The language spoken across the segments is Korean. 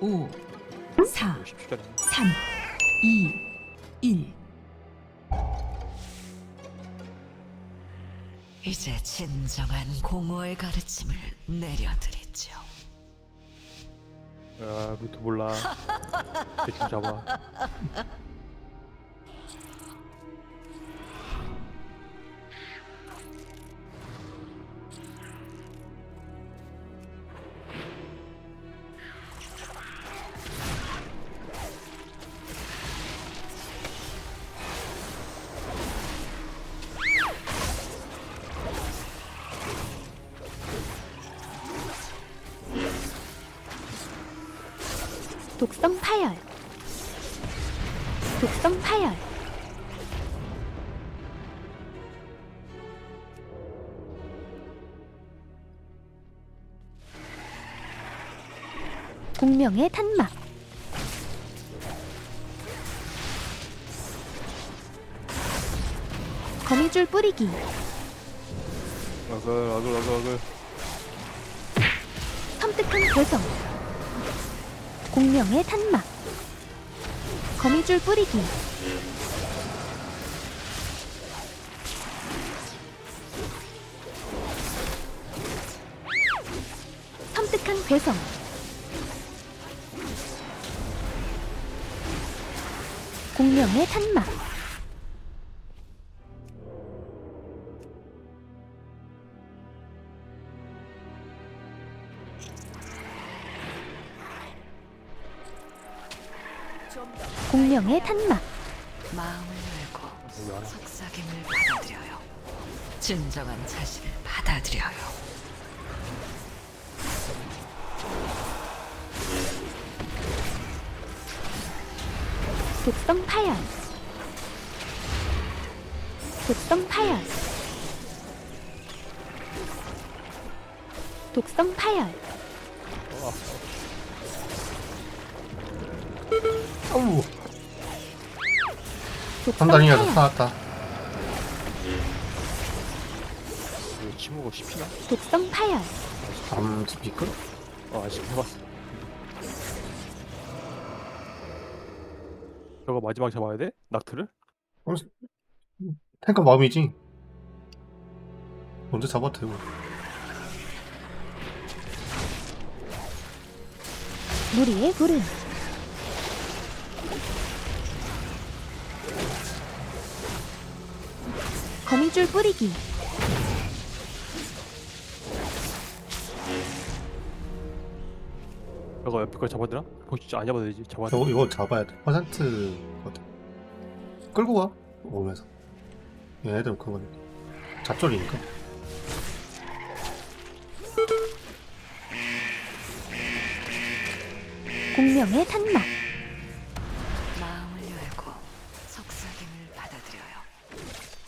5, 4, 10초짜리 3, 2, 1. 이제 진정한 공허의 가르침을 내려드리죠. 아 루트 몰라 대충 잡아 독성 파열. 독성 파열. 공명의 탄막. 거미줄 뿌리기. 어글 어글 어글 어글 섬뜩한 괴성 공명의 탄막. 거미줄 뿌리기. 섬뜩한 괴성. 공명의 탄막 공명의 탄막 마음을 열고 속삭임을 받아들여요. 진정한 자신을 받아들여요. 독성 파열 독성 파열 독성 파열 판단이라도 파열 살았다 이거 침묵 없이 피나? 독성 파열 다음 스피커? 어 아직 해봤어 저거 마지막 잡아야 돼? 낙트를? 탱커 마음이지 먼저 잡아도 되고 무리의 구름 거미줄 뿌리기. 저거 옆에 거 잡아야 되나? 그거 진짜 안 잡아도 되지? 잡아야 돼 저거 이거 잡아야 돼. 퍼센트 끌고 가? 오면서. 얘네들 그건 잡졸이니까. 공명의 탄막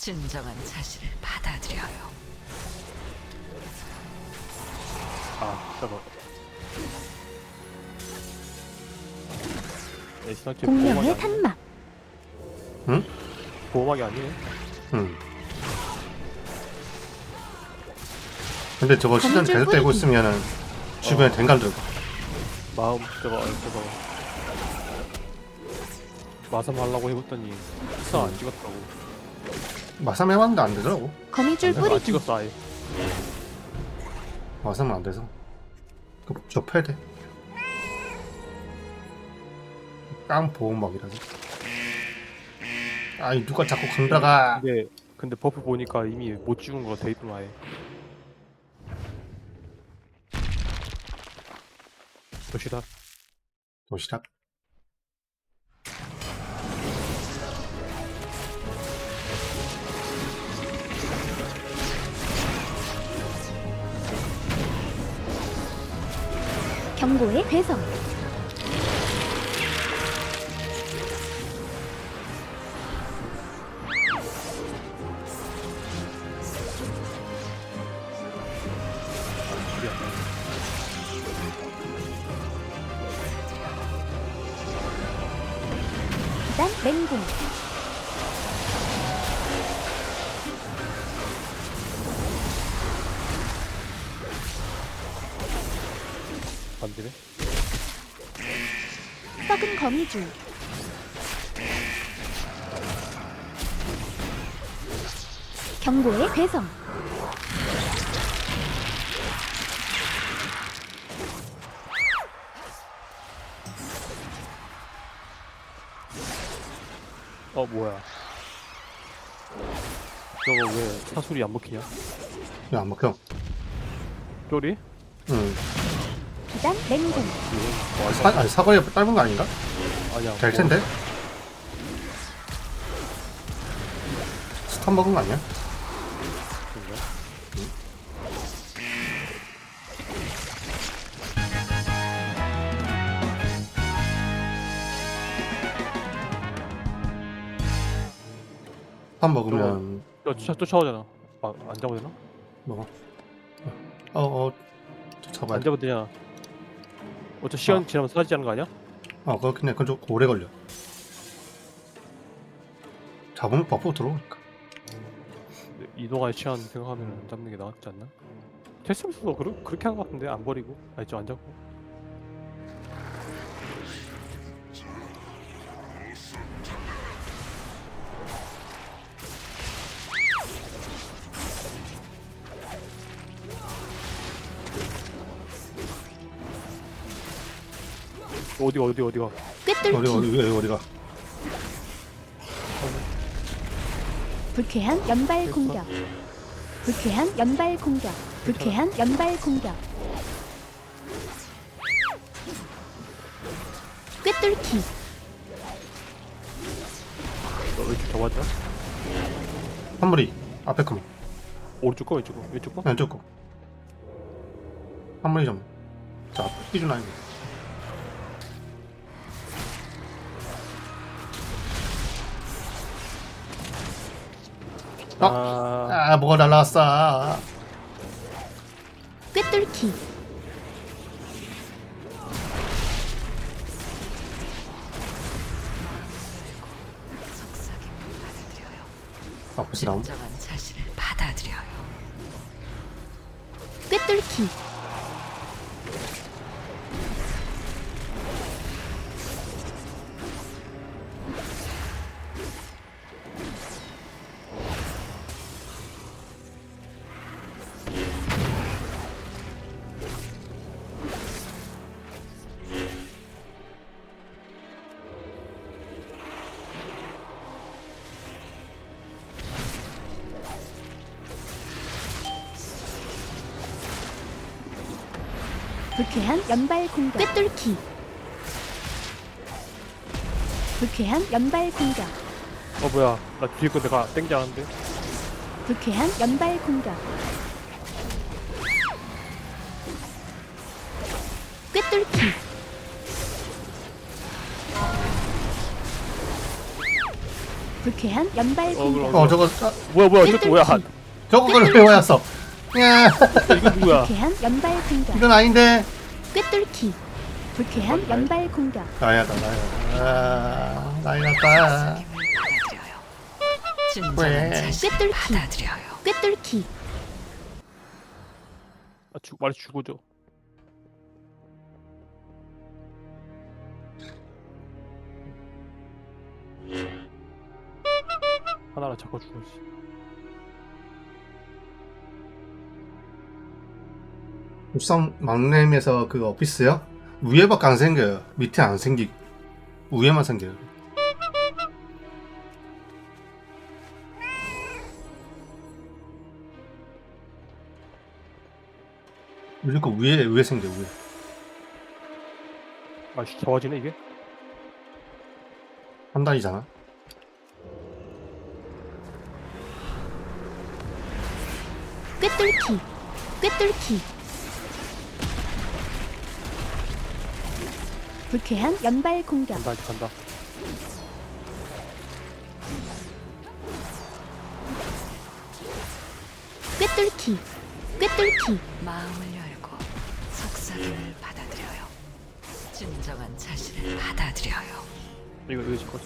진정한 자신을 받아들여요. 아 저거 에스나키 공명의 보호막이 아니네. 탄막 보호막이 아니네. 응. 근데 저거 시전 계속 뿌리기. 있으면은 주변에 어. 댕갈 들고. 마음 저거 저거. 마삼 하려고 해봤더니 수상 안 찍었다고 마삼 해봤는데 안 되더라고. 거미줄 안 뿌리기. 찍었어 아예. 마삼은 안 돼서. 그 접해야 돼. 깡 보호막이라서. 아니 누가 자꾸 강다가. 근데 근데 버프 보니까 이미 못 찍은 거가 돼 있더만 아예. 도시락. 도시락. 경고의 나와. 기단 맹공 거미줄 경고의 괴성 어 뭐야? 저거 왜 사술이 안 먹히냐? 야안 먹혀? 쪼리? 응. 비단 뭐 사, 아니 사거리 짧은 거 아닌가? 아니야 될 텐데 스턴 먹은 거 아니야? 스턴 먹으면 야 쫓아, 쫓아오잖아 아, 안 잡아도 되나? 뭐 어어 잡아야 안 돼. 잡아도 되잖아 어차 시간 어. 지나면 사라지지 않는 거 아니야? 어 그렇긴 해 그건 좀 오래 걸려. 잡으면 버프 들어오니까. 이동할 시간 생각하면 안 잡는 게 낫지 않나? 테스트도 그렇게 한거 같은데 안 버리고. 아니 저안 잡고 어디가 어디 어디가? 꿰뚫기. 어디 어디 어디 어디가? 불쾌한 연발 공격. 불쾌한 연발 공격. 불쾌한 연발 공격. 꿰뚫기. 너 왼쪽 잡았냐? 한물이 앞에 거. 오른쪽 거 왼쪽 거? 왼쪽 거? 왼쪽 거. 한물이 좀 자 기준 아니고 어? 아, 아 뭐가 날라왔어 꿰뚫기. 아 벌써 나옴 진정한 자신을 받아들여요. 꿰뚫기 불쾌한 연발 공격. 꿰뚫기. 불쾌한 연발 공격. 어 뭐야. 나 뒤에 거 내가 땡지 않은데. 불쾌한 연발 공격. 꿰뚫기. 불쾌한 연발 어, 공격. 그럼. 어 저거 아, 뭐야 뭐야? 저거 뭐야? 저거 걸 배워야어 야. 이거 누구야? 불쾌한 연발 공격. 이건 아닌데. 꿰뚫기. 불쾌한 연발 공격. 나야다 나야. 아 나이 났다. 진정한 왜? 꿰뚫기. 받아들여요. 꿰뚫기. 아, 죽, 말이 죽어줘. 하나를 잡고 죽어지 우선 막내임에서 그 오피스요? 위에밖에 안 생겨요. 밑에 안 생기 위에만 생겨요. 무조건 위에 위에 생겨 위에 아 씨, 좋아지네 이게? 한 단이잖아. 꿰뚫기 꿰뚫기 불쾌한 연발 공격. 간다 간다. 꿰뚫기 꿰뚫기. 마음을 열고 속삭임을 받아들여요. 진정한 자신을 받아들여요. 이거 이거 지금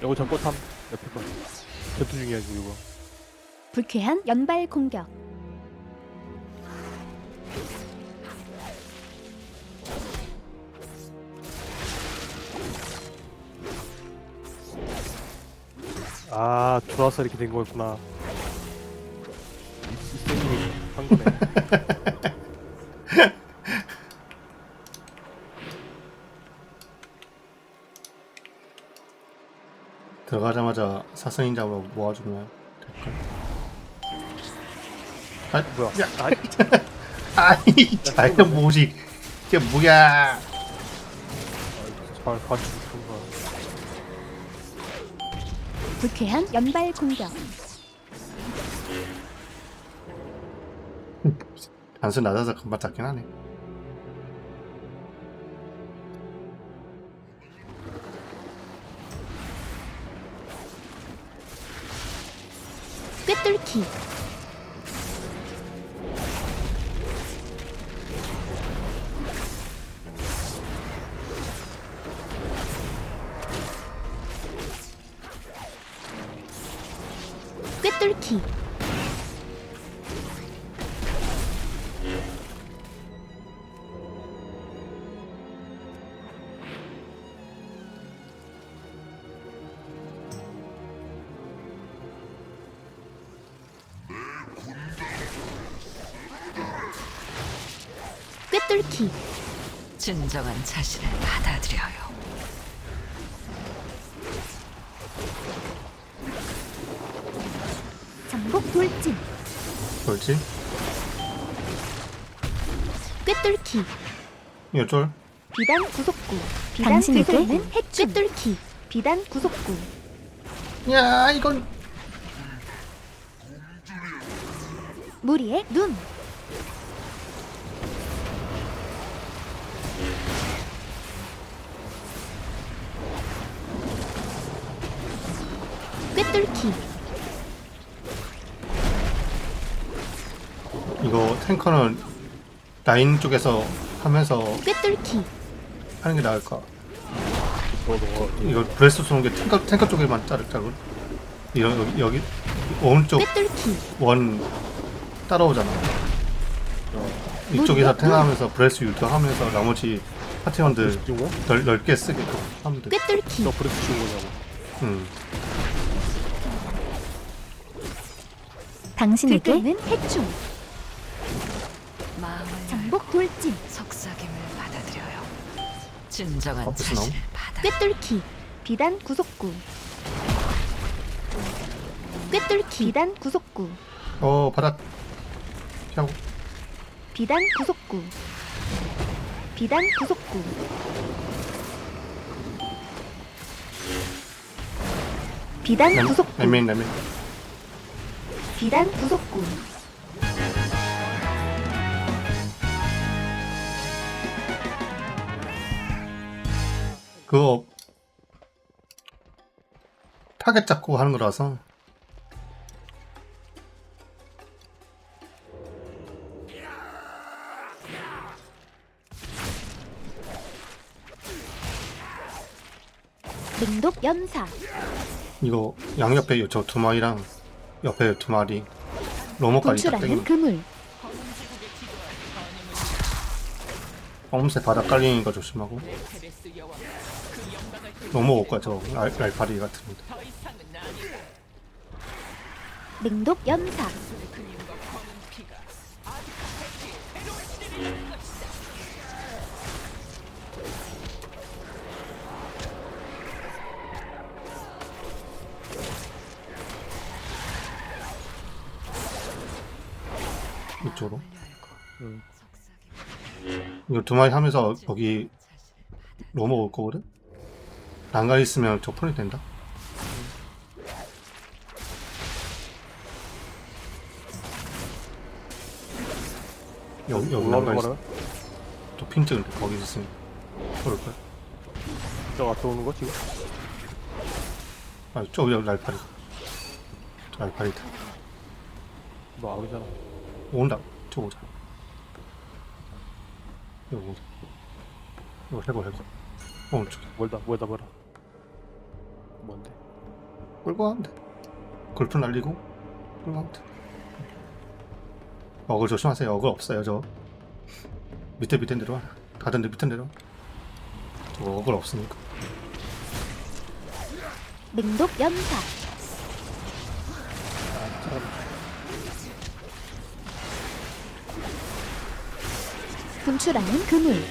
이거 전꽃함 옆에 거. 전투 중이야 지금 이거. 불쾌한 연발 공격 아 좋아서 이렇게 된 거였구나. 이쌤이 한 거네. 들어가자마자 사선인 잡으러 모아주면 될걸. 아, 뭐야? 야, 아, 아이 자연 모식 이게 뭐야? 잘 관측 불쾌한 연발 공격. 단순 낮아서 금방 잡긴 하네. 꿰뚫기. 꿰뚫기. 뚫기. 진정한 자신을 받아들여요. 잠복 돌진. 그렇지? 꿰뚫기. 쫄? 비단 구속구. 비단 당신에게 구속구는 해충. 꿰뚫기. 비단 구속구. 야 이건 무리의 눈. 꿰뚫기. 이거 탱커는 라인 쪽에서 하면서 꿰뚫기. 하는 게 나을까? 너 너가 이거 브레스 쏘는 게 탱커 탱커 쪽에만 자를 자를 이런 여기 여기 오른쪽 꿰뚫기. 원 따라오잖아. 이쪽에서 탱하면서 브레스 유도하면서 나머지 파티원들 브레스 준 거야? 넓, 넓게 쓰게 하면 돼. 꿰뚫기. 너 브레스 준 거냐고 음. 당신에게 들끓는 해충. 마음을 잠복 돌진. 속삭임을 받아들여요. 진정한 버프스 나옴? 자신을 받아. 꿰뚫기. 비단 구속구. 꿰뚫기. 비단 구속구. 어 바닥 피하고 비단 구속구. 비단 구속구. 비단 남- 구속구. 남면 남면 비단 구속구. 그거 타겟 잡고 하는 거라서 능독 연사. 이거 양옆에 저 두 마리랑 옆에 두 마리. 로머까지 딱 분출하는 그물. 엄새 바닥 깔리는 거 조심하고. 로머 올 거야 저 알, 알파리 같은 거. 능독 연사. 이쪽으로? 응. 이거 두 마리 하면서 여기 로머 올 거거든 난가 있으면 저 폰이 된다? 여기 여기 올라오는 있어 거는 저핀 찍은데 거기 있으면 그럴 거야. 저 앞에 오는 거 지금? 아 저기 여기 저 알파리다. 너 아우잖아. 온다 저 오자 여기 오자 이거 해고 해고 오른쪽에 멀다 멀다 멀어 뭔데? 끌고 가면 돼. 골프 날리고 끌고 가면 돼. 어글 조심하세요. 어글 없어요 저. 밑에 밑에 내려와. 가던데 밑에 내려와. 저 어글 없으니까. 능독 연사. 분출하는 그물.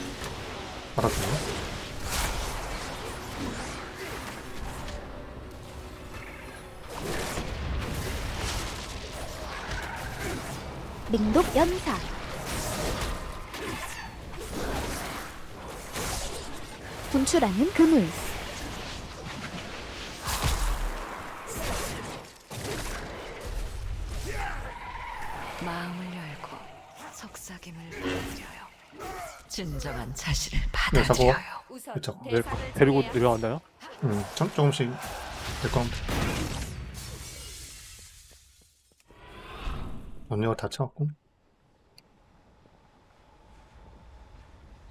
받았어요. 맹독 연사. 분출하는 그물 진정한 자신을 네, 잡아와. 받아들여요. 그쵸. 내, 데리고 내려간다요? 음, 좀, 조금씩 될것 같아. 언니가 다쳐갖고.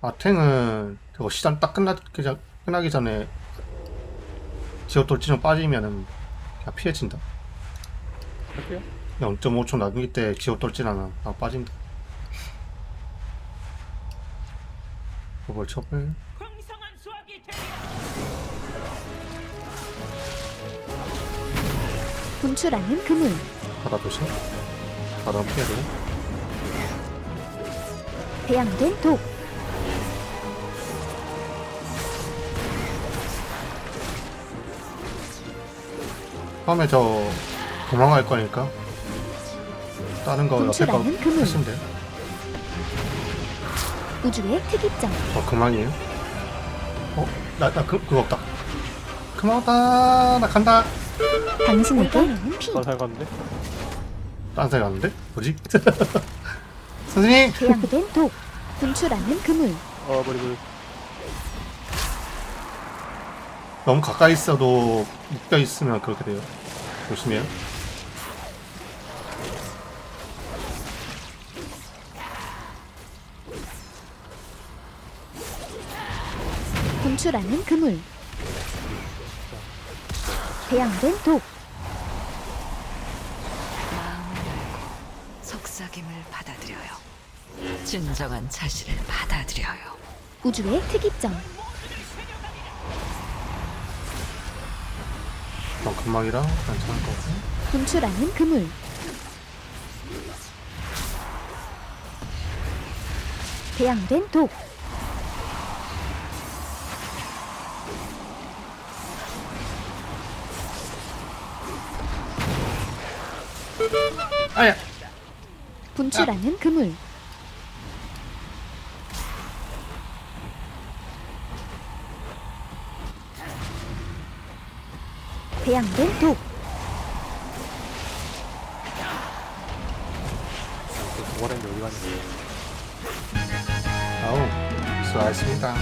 아, 탱은 저거 시간 딱 끝나기, 전, 끝나기 전에 지옥 돌진으로 빠지면은 그냥 피해진다. 할게요 0.5초 남기 때 지옥 돌진하면 아, 빠진다. 그걸 첩을 분출하는 그물 바다 조심. 바다 피해야 돼. 배양된 독 다음에 저 도망갈 거니까 다른 거 옆에 거 분출하는 그물. 하시면 돼요. 우주의 특이점 저 그만이에요. 어? 나, 나 그, 그거 없다. 그만 없다. 나 간다. 당신에게 피 난잘 갔는데? 딴 사람 갔는데? 뭐지? 선생님! 배양된 독 분출하는 그물 어 머리 머리 너무 가까이 있어도 묶여 있으면 그렇게 돼요. 조심해요. 분출하는 그물 배양된 독 마음을 열고 속삭임을 받아들여요. 진정한 자신을 받아들여요. 우주의 특이점 넌 금방이라 괜찮을 것 같고. 분출하는 그물 배양된 독 아야! 분출하는 그물 배양된 독 도발했는데 어디 갔냐 아우, 수고하셨습니다.